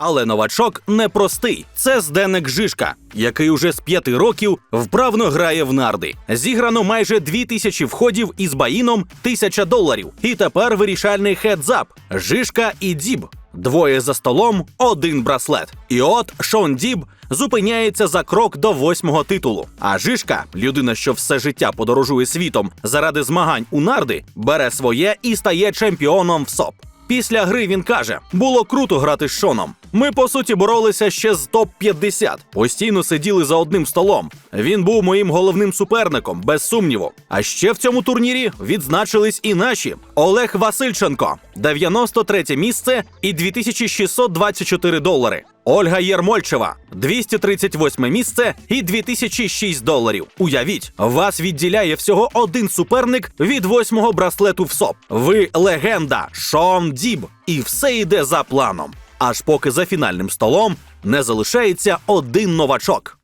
Але новачок непростий. Це Зденек Жишка, який уже з п'яти років вправно грає в нарди. Зіграно майже дві тисячі входів із баїном тисяча доларів. І тепер вирішальний хедзап Жишка і Діб. Двоє за столом, один браслет. І от Шон Діб зупиняється за крок до восьмого титулу. А Жишка, людина, що все життя подорожує світом заради змагань у нарди, бере своє і стає чемпіоном в СОП. Після гри він каже: було круто грати з Шоном. Ми по суті боролися ще з топ 50 Постійно сиділи за одним столом. Він був моїм головним суперником, без сумніву. А ще в цьому турнірі відзначились і наші Олег Васильченко, 93 місце і 2624 долари. Ольга Єрмольчева, 238 місце і 2006 доларів. Уявіть, вас відділяє всього один суперник від восьмого браслету в СОП. Ви легенда Шон Діб, і все йде за планом. Аж поки за фінальним столом не залишається один новачок.